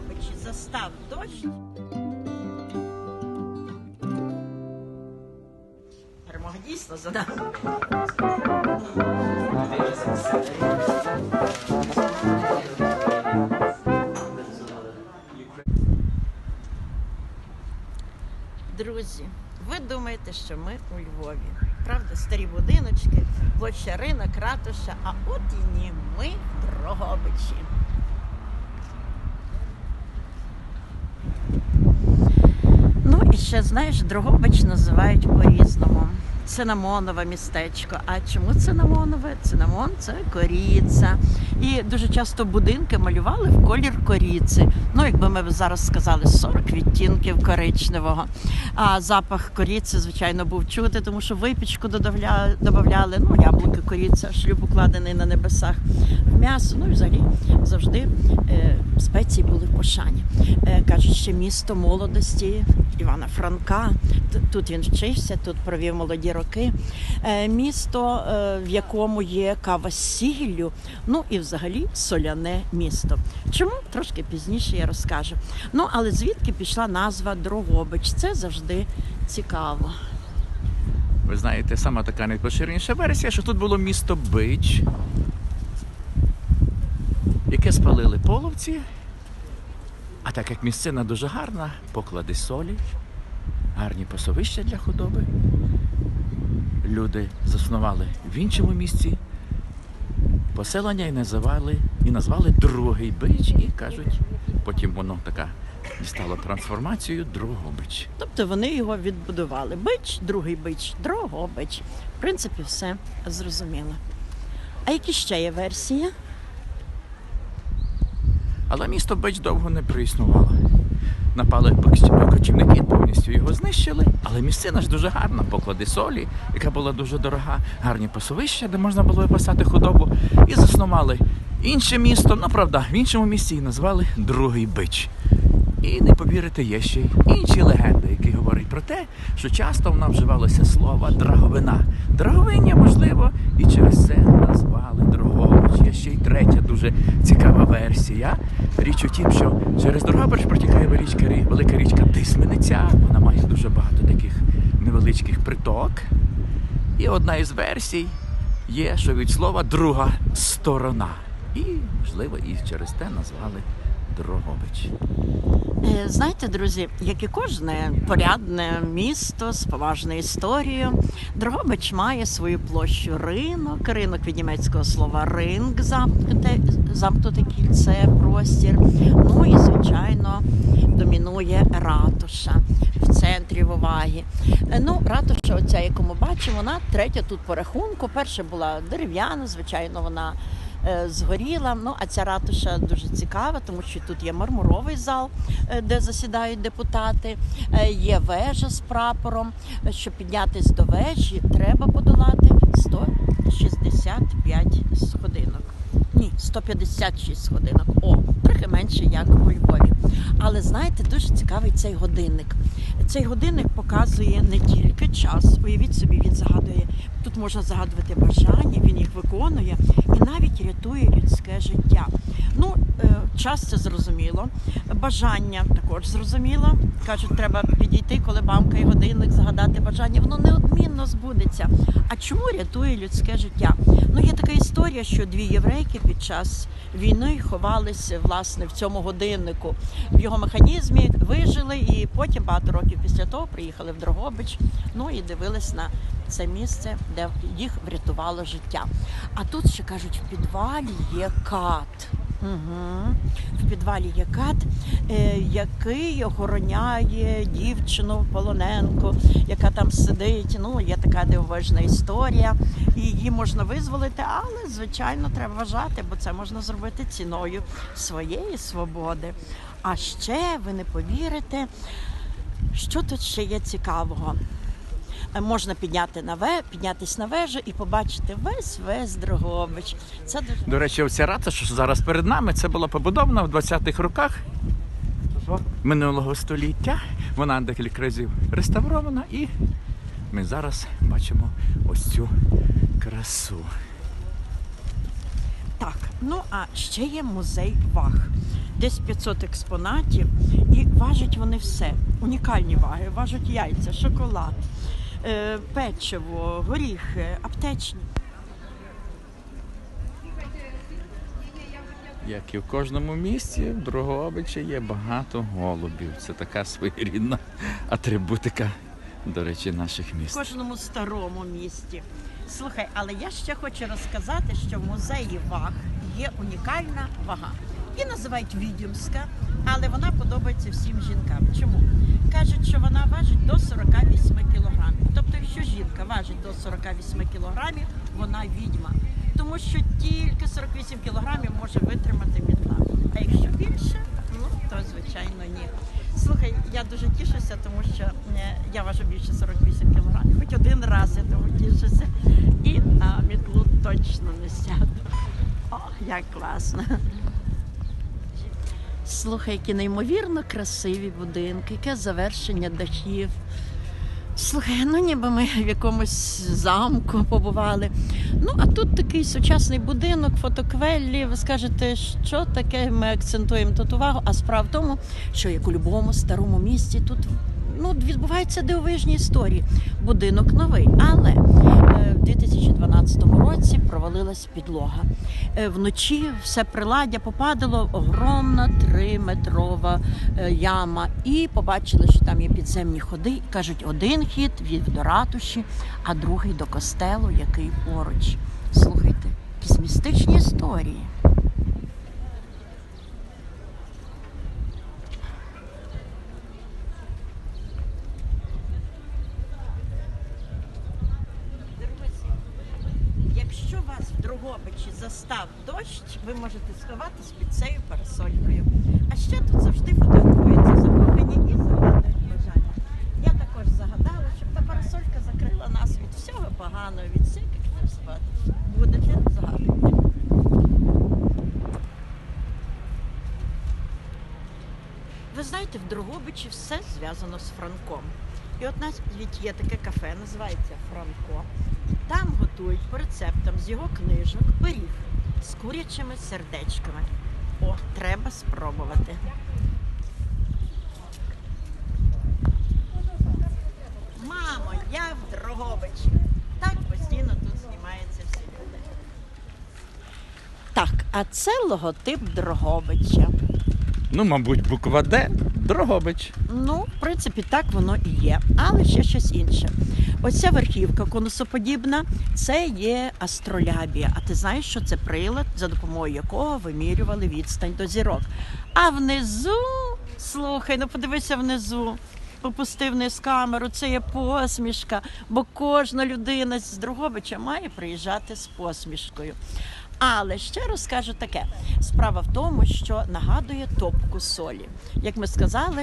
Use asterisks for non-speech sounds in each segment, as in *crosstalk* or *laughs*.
Дрогобичі застав дощ. Перемога дійсно за. Друзі, ви думаєте, що ми у Львові. Правда, старі будиночки, площа ринок, ратуша, а от і ні, ми Дрогобичі. Ну і ще знаєш, Дрогобич називають по-різному. Цинамонове містечко. А чому цинамонове? Цинамон це коріця. І дуже часто будинки малювали в колір коріці. Ну, якби ми зараз сказали, 40 відтінків коричневого. А запах коріці, звичайно, був чути, тому що випічку додавали, ну, яблуки, коріця, шлюб укладений на небесах м'ясо. Ну і взагалі завжди е, спеції були в пошані. Е, кажуть, що місто молодості Івана Франка. Тут він вчився, тут провів молоді роки. Е, місто, е, в якому є кава з сіллю, ну і взагалі соляне місто. Чому трошки пізніше я розкажу. Ну але звідки пішла назва Дрогобич? Це завжди цікаво. Ви знаєте, сама така найпоширеніша версія, що тут було місто Бич, яке спалили половці. А так як місцина дуже гарна, поклади солі, гарні пасовища для худоби. Люди заснували в іншому місці поселення і називали, і назвали Другий Бич, і кажуть, потім воно така дістало трансформацію Другобич. Тобто вони його відбудували. Бич, другий бич, Дрогобич. В принципі, все зрозуміло. А які ще є версії? Але місто Бич довго не проіснувало. Напали коч- кочівники, повністю його знищили. Але місцина ж дуже гарна, поклади солі, яка була дуже дорога, гарні пасовища, де можна було випасати худобу. І заснували інше місто, ну правда, в іншому місті її назвали Другий Бич. І не повірите, є ще й інші легенди, які говорять про те, що часто в нам вживалося слово драговина. Драговиння, можливо, і через це назвали Є ще й третя дуже цікава версія. Річ у тім, що через Дрогобич протікає річка, велика річка Тисмениця. Вона має дуже багато таких невеличких приток. І одна із версій є, що від слова друга сторона. І, можливо, і через те назвали Дрогобич. Е, Знаєте, друзі, як і кожне порядне місто з поважною історією, Дрогобич має свою площу ринок, ринок від німецького слова ринг, замкнуте, замкнуте кільце, простір. Ну і звичайно домінує ратуша в центрі в увагі. Е, Ну, ратуша, оця, яку ми бачимо, вона третя тут по рахунку. Перша була дерев'яна, звичайно, вона згоріла. Ну а ця ратуша дуже цікава, тому що тут є мармуровий зал, е, де засідають депутати. е, Є вежа з прапором. Е, Щоб піднятись до вежі, треба подолати 165 сходинок. Ні, 156 годинок. О, трохи менше, як у Львові. Але знаєте, дуже цікавий цей годинник. Цей годинник показує не тільки час. Уявіть собі, він загадує. Тут можна загадувати бажання, він їх виконує і навіть рятує людське життя. Ну, е, час це зрозуміло. Бажання також зрозуміло. Кажуть, треба підійти, коли бамкає годинник, загадати бажання. Воно неодмінно збудеться. А чому рятує людське життя? Ну, є така історія, що дві єврейки під час війни ховалися власне в цьому годиннику. В його механізмі вижили, і потім багато років після того приїхали в Дрогобич. Ну і дивились на це місце, де їх врятувало життя. А тут ще кажуть, в підвалі є кат. Угу. В підвалі є кат, е, який охороняє дівчину полоненку, яка там сидить. Ну, є така дивовижна історія. Її можна визволити, але звичайно треба вважати, бо це можна зробити ціною своєї свободи. А ще ви не повірите, що тут ще є цікавого. Можна підняти на ве, піднятись на вежу і побачити весь весь Дрогобич. Це дуже До речі, оця ратуша, що зараз перед нами, це була побудована в 20-х роках минулого століття. Вона декілька разів реставрована, і ми зараз бачимо ось цю красу. Так, ну а ще є музей ваг. десь 500 експонатів, і важать вони все. Унікальні ваги. Важать яйця, шоколад, печиво, горіхи, аптечні. Як і в кожному місті, в Дрогобичі є багато голубів. Це така своєрідна атрибутика, до речі, наших в міст. кожному старому місті. Слухай, але я ще хочу розказати, що в музеї ваг є унікальна вага. Її називають відьомська, але вона подобається всім жінкам. Чому? Кажуть, що вона важить до 48 кілограмів. Тобто, якщо жінка важить до 48 кілограмів, вона відьма. Тому що тільки 48 кілограмів може витримати мітла. А якщо більше, ну то звичайно ні. Слухай, я дуже тішуся, тому що е, я важу більше 48 кілограмів. Хоч один раз я тому тішуся. І на мітлу точно не сяду. Ох, як класно. Слухай, які неймовірно красиві будинки, яке завершення дахів. Слухай, ну ніби ми в якомусь замку побували. Ну, а тут такий сучасний будинок, фотоквеллі. Ви скажете, що таке ми акцентуємо тут увагу. А справа в тому, що як у будь-якому старому місті, тут ну, відбуваються дивовижні історії. Будинок новий, але е, в 2012 році провалилась підлога. Е, Вночі все приладдя попадало, огромна триметрова е, яма. І побачили, що там є підземні ходи. Кажуть, один хід від до ратуші, а другий до костелу, який поруч. Слухайте, якісь містичні історії. Друзі, якщо вас в Дрогобичі застав дощ, ви можете сховатись під цією парасолькою. А ще тут завжди фотографуються закохані і загадають бажання. Я також загадала, щоб та парасолька закрила нас від всього поганого, від всяких невзгод. Будете загадувати. Ви знаєте, в Дрогобичі все зв'язано з Франком. І от навіть є таке кафе, називається Франко. Там готують по рецептам з його книжок пиріг з курячими сердечками. О, треба спробувати. Мамо, я в Дрогобичі. Так постійно тут знімаються всі люди. Так, а це логотип Дрогобича. Ну, мабуть, буква Д Дрогобич. Ну, в принципі, так воно і є, але ще щось інше. Оця верхівка конусоподібна це є астролябія. А ти знаєш, що це прилад, за допомогою якого вимірювали відстань до зірок. А внизу, слухай, ну подивися внизу. Опустив вниз камеру, це є посмішка, бо кожна людина з Дрогобича має приїжджати з посмішкою. Але ще розкажу таке: справа в тому, що нагадує топку солі. Як ми сказали,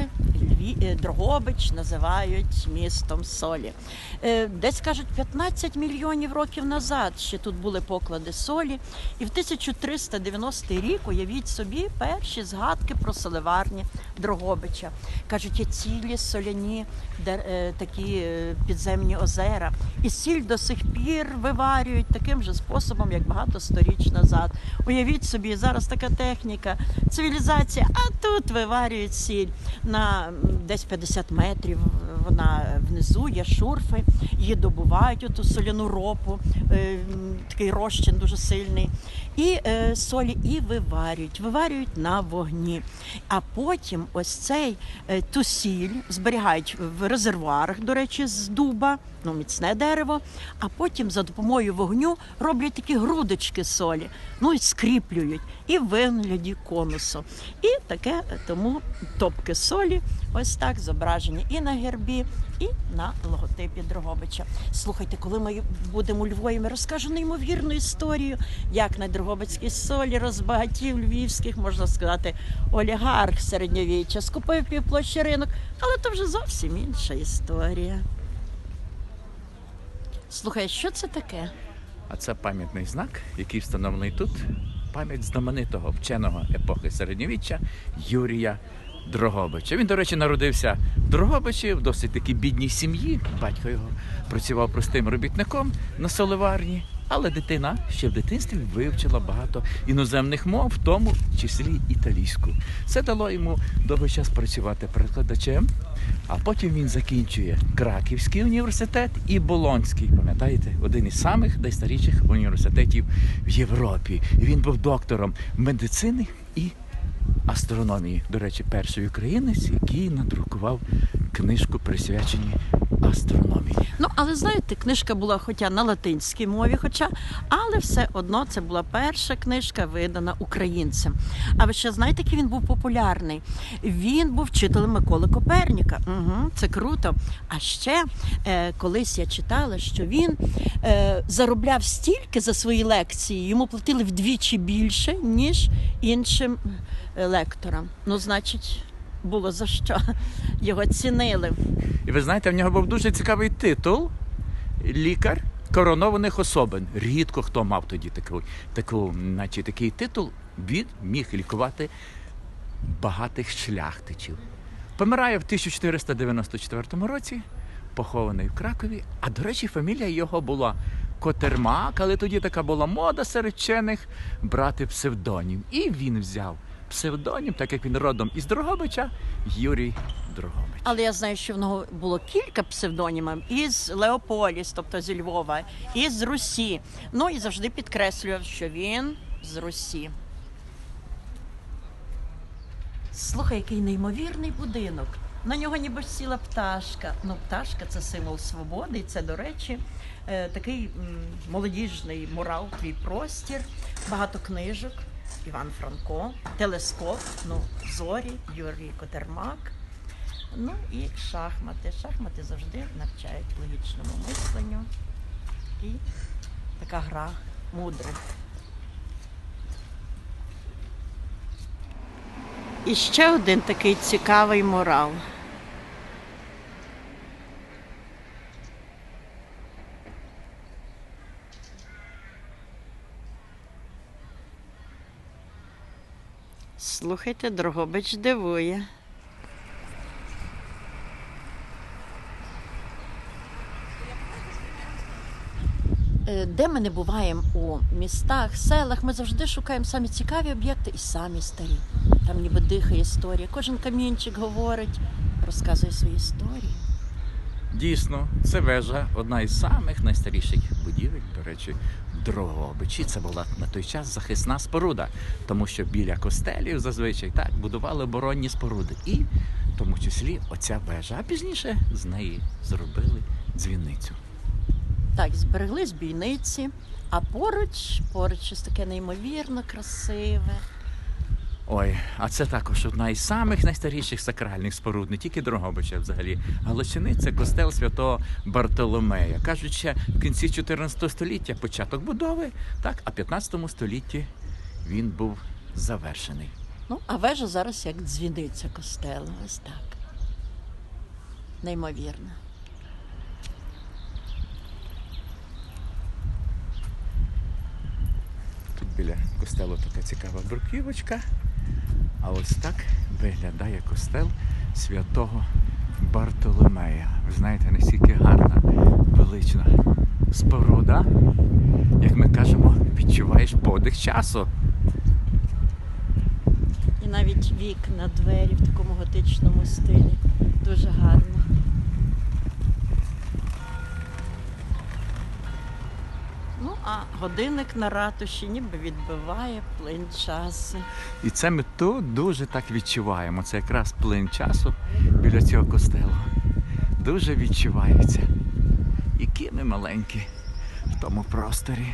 е, Дрогобич називають містом солі. Е, Десь кажуть, 15 мільйонів років назад ще тут були поклади солі. І в 1390 рік, уявіть собі, перші згадки про соливарні Дрогобича. Кажуть, є цілі соляні е, такі підземні озера. І сіль до сих пір виварюють таким же способом, як багато сторіч назад. Уявіть собі, зараз така техніка, цивілізація, а тут виварюють сіль на десь 50 метрів. Вона внизу є шурфи, її добувають оту соляну ропу, е, такий розчин дуже сильний. І е, солі і виварюють, виварюють на вогні. А потім ось цей е, ту сіль зберігають в резервуарах, до речі, з дуба, ну міцне дерево. А потім за допомогою вогню роблять такі грудочки солі, ну і скріплюють і в вигляді конусу. І таке тому топки солі, ось так зображені і на гербі, і на логотипі Дрогобича. Слухайте, коли ми будемо у Львові, ми розкажу неймовірну історію, як на Дрогобицькій солі розбагатів львівських, можна сказати, олігарх середньовіччя, скупив півплощі ринок, але то вже зовсім інша історія. Слухай, що це таке? А це пам'ятний знак, який встановлений тут. Пам'ять знаменитого вченого епохи середньовіччя Юрія Дрогобича. Він, до речі, народився в Дрогобичі в досить такій бідній сім'ї. Батько його працював простим робітником на соливарні. Але дитина ще в дитинстві вивчила багато іноземних мов, в тому числі італійську. Це дало йому довгий час працювати перекладачем, а потім він закінчує Краківський університет і Болонський. Пам'ятаєте, один із самих найстаріших університетів в Європі. Він був доктором медицини і астрономії. До речі, перший українець, який надрукував книжку присвячені астрономії. Ну, але знаєте, книжка була хоча на латинській мові, хоча, але все одно це була перша книжка, видана українцем. А ви ще знаєте, який він був популярний? Він був вчителем Миколи Коперніка. Угу, це круто. А ще е, колись я читала, що він е, заробляв стільки за свої лекції, йому платили вдвічі більше, ніж іншим е, лекторам. Ну, значить, було за що. Його цінили. І ви знаєте, в нього був дуже цікавий титул лікар коронованих особин. Рідко хто мав тоді таку, таку, наче такий титул, він міг лікувати багатих шляхтичів. Помирає в 1494 році, похований в Кракові. А до речі, фамілія його була Котермак, але тоді така була мода серед вчених брати псевдонім. І він взяв псевдонім, так як він родом із Дрогобича, Юрій Дрогобич. Але я знаю, що в нього було кілька псевдонімів із Леополіс, тобто зі Львова, і з Русі. Ну і завжди підкреслював, що він з Русі. Слухай, який неймовірний будинок. На нього ніби сіла пташка. Ну, пташка це символ свободи, і це, до речі, е, такий молодіжний мурал, твій простір, багато книжок. Іван Франко, телескоп, ну, зорі, Юрій Котермак. Ну і шахмати. Шахмати завжди навчають логічному мисленню. І така гра мудрих. І ще один такий цікавий морал. Слухайте, Дрогобич дивує. Е, Де ми не буваємо у містах, селах, ми завжди шукаємо самі цікаві об'єкти і самі старі. Там ніби дихає історія. Кожен камінчик говорить, розказує свої історії. Дійсно, це вежа, одна із самих найстаріших будівель, до речі, в бичі Це була на той час захисна споруда, тому що біля костелів зазвичай так будували оборонні споруди. І в тому числі оця вежа. А пізніше з неї зробили дзвіницю. Так, збереглись бійниці, а поруч, поруч щось таке неймовірно красиве. Ой, а це також одна із самих найстаріших сакральних споруд, не тільки Дрогобича, взагалі. Галичини це костел святого Бартоломея. Кажуть, ще в кінці 14 століття початок будови, так, а в 15 столітті він був завершений. Ну, а вежа зараз як дзвіниця костелу. Ось так. Неймовірно. Тут біля костелу така цікава бруківочка. А ось так виглядає костел святого Бартоломея. Ви знаєте, наскільки гарна, велична споруда. Як ми кажемо, відчуваєш подих часу. І навіть вікна, двері в такому готичному стилі. Дуже гарно. Ну, а годинник на ратуші ніби відбиває плин часу. І це ми тут дуже так відчуваємо. Це якраз плин часу біля цього костелу. Дуже відчувається. Які ми маленькі в тому просторі.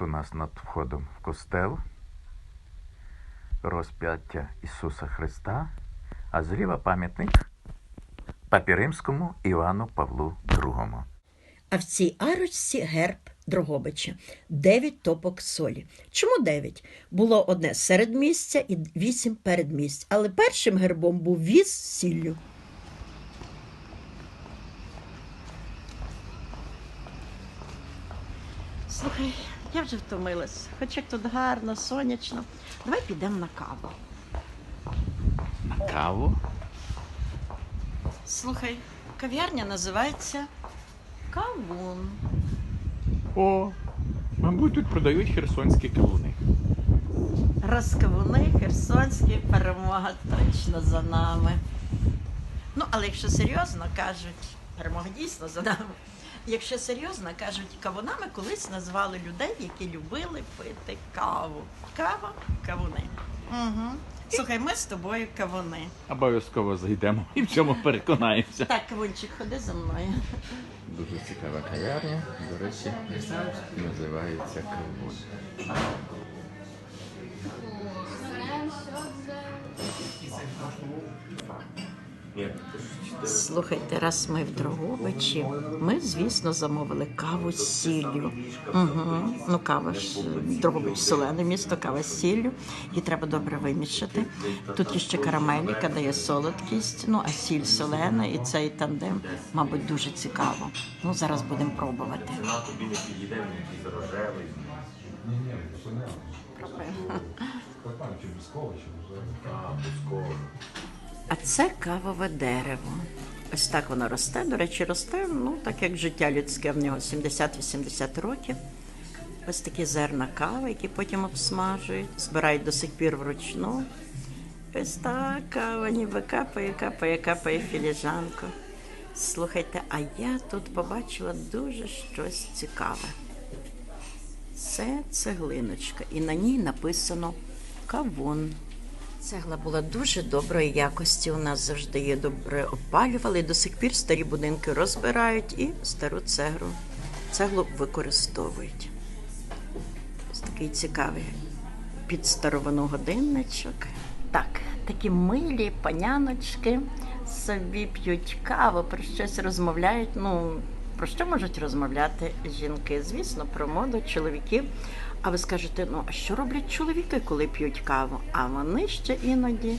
Тут у нас над входом в костел розп'яття Ісуса Христа, а зліва пам'ятник Папі Римському Івану Павлу II. А в цій арочці герб Дрогобича. Дев'ять топок солі. Чому дев'ять? Було одне середмістя і вісім передмість. Але першим гербом був віз з сіллю. Слухай, я вже втомилась. Хоч як тут гарно, сонячно. Давай підемо на каву. На каву? Слухай, кав'ярня називається Кавун. О, мабуть, тут продають херсонські кавуни. Розкавуни, Херсонські, перемога точно за нами. Ну, але якщо серйозно кажуть, перемога дійсно за нами. Якщо серйозно кажуть, кавунами колись назвали людей, які любили пити каву. Кава, кавуни. Угу. Слухай, ми з тобою кавуни. Обов'язково зайдемо і в цьому *laughs* переконаємося. Так, кавунчик, ходи за мною. Дуже цікава кав'ярня, до речі, називається кавун. Слухайте, раз ми в Дрогобичі, ми, звісно, замовили каву з сіллю. Угу. Ну, кава ж Дрогобич солене місто, кава з сіллю. Її треба добре вимішати. Тут є ще карамель, яка дає солодкість, ну а сіль солена і цей тандем, мабуть, дуже цікаво. Ну, зараз будемо пробувати. *laughs* А це кавове дерево. Ось так воно росте. До речі, росте, ну так як життя людське, в нього 70-80 років. Ось такі зерна кави, які потім обсмажують, збирають до сих пір вручну. Ось так кава ніби капає, капає, капає філіжанку. Слухайте, а я тут побачила дуже щось цікаве. Це цеглиночка, і на ній написано кавун. Цегла була дуже доброї якості. У нас завжди її добре опалювали. До сих пір старі будинки розбирають і стару цеглу, цеглу використовують. Ось такий цікавий під старовину годинничок. Так, такі милі паняночки собі п'ють каву, про щось розмовляють. Ну, про що можуть розмовляти жінки? Звісно, про моду чоловіків. А ви скажете, ну а що роблять чоловіки, коли п'ють каву? А вони ще іноді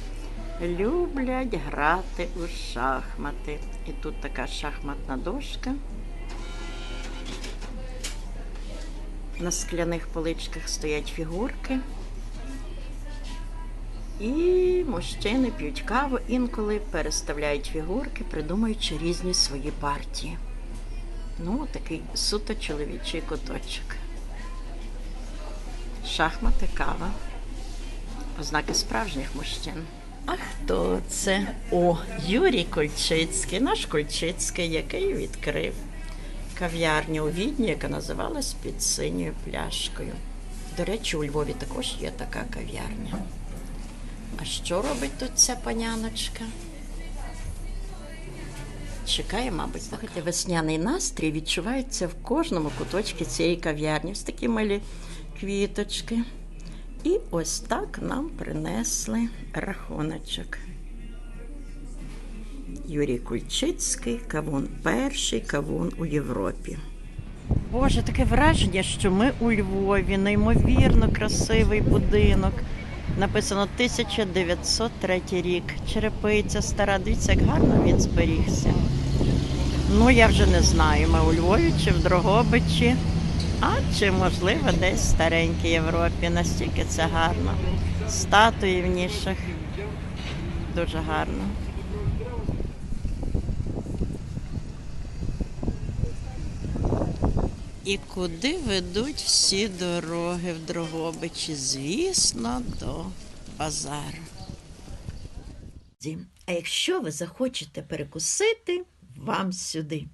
люблять грати у шахмати. І тут така шахматна дошка. На скляних поличках стоять фігурки. І мужчини п'ють каву, інколи переставляють фігурки, придумуючи різні свої партії. Ну, такий суто чоловічий куточок. Шахмати, кава. Ознаки справжніх мужчин. А хто це? О, Юрій Кольчицький, наш Кольчицький, який відкрив кав'ярню у Відні, яка називалась під синьою пляшкою. До речі, у Львові також є така кав'ярня. А що робить тут ця паняночка? Чекає, мабуть, слухайте, весняний настрій відчувається в кожному куточці цієї кав'ярні. Ось такі милі квіточки. І ось так нам принесли рахуночок. Юрій Кульчицький, кавун перший кавун у Європі. Боже, таке враження, що ми у Львові, неймовірно красивий будинок. Написано 1903 рік. Черепиця стара. Дивіться, як гарно він зберігся. Ну, я вже не знаю, ми у Львові чи в Дрогобичі, а чи, можливо, десь в старенькій Європі. Настільки це гарно. Статуї в нішах. Дуже гарно. І куди ведуть всі дороги в Дрогобичі? Звісно, до базару. А якщо ви захочете перекусити, вам сюди.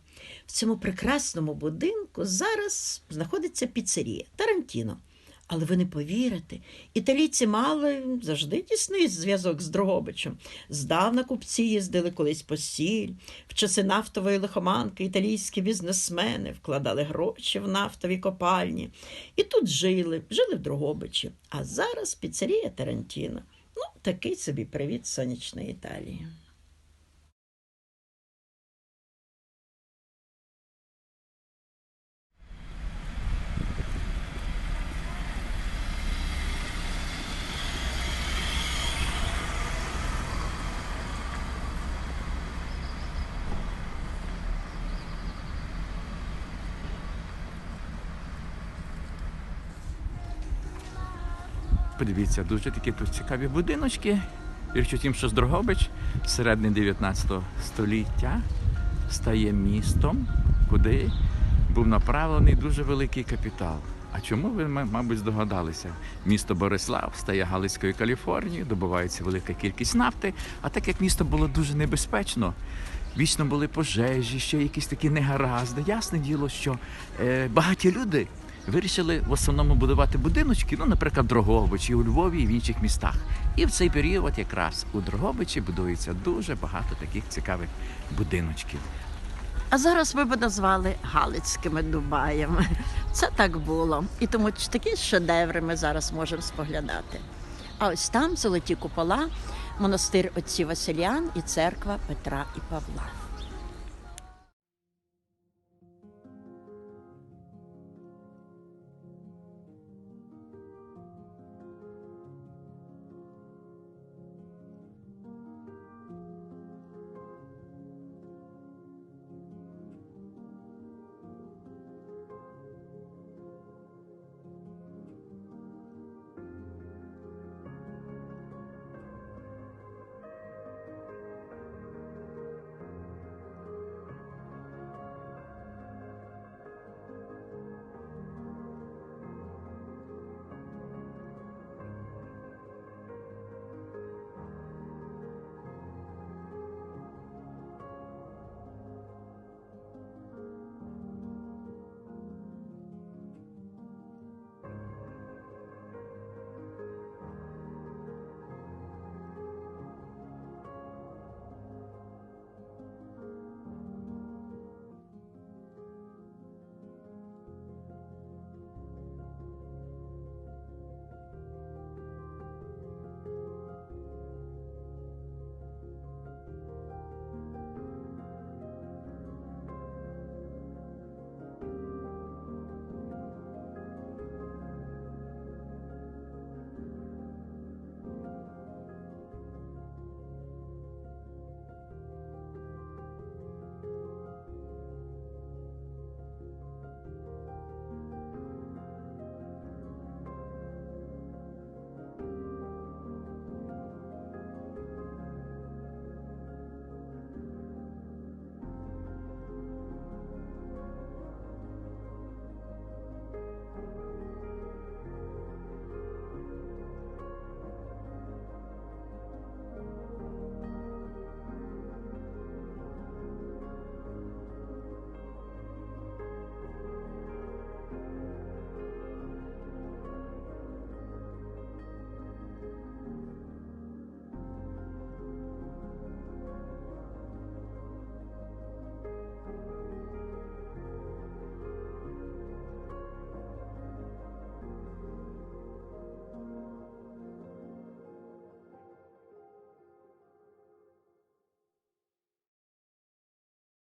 В цьому прекрасному будинку зараз знаходиться піцерія Тарантіно. Але ви не повірите, італійці мали завжди тісний зв'язок з Дрогобичем. Здавна купці їздили колись по сіль. В часи нафтової лихоманки італійські бізнесмени вкладали гроші в нафтові копальні. І тут жили, жили в Дрогобичі. А зараз піцерія Тарантіно. Ну, такий собі привіт сонячної Італії. Подивіться, дуже такі тут цікаві будиночки. Річ у тім, що Здрогобич з середини 19 століття стає містом, куди був направлений дуже великий капітал. А чому ви, мабуть, здогадалися? Місто Борислав стає Галицькою Каліфорнією, добувається велика кількість нафти. А так як місто було дуже небезпечно, вічно були пожежі, ще якісь такі негаразди. Ясне діло, що е, багаті люди вирішили в основному будувати будиночки, ну, наприклад, Дрогобичі, у Львові і в інших містах. І в цей період якраз у Дрогобичі будується дуже багато таких цікавих будиночків. А зараз ми б назвали Галицькими Дубаями. Це так було. І тому такі шедеври ми зараз можемо споглядати. А ось там золоті купола, монастир отців Василян і церква Петра і Павла.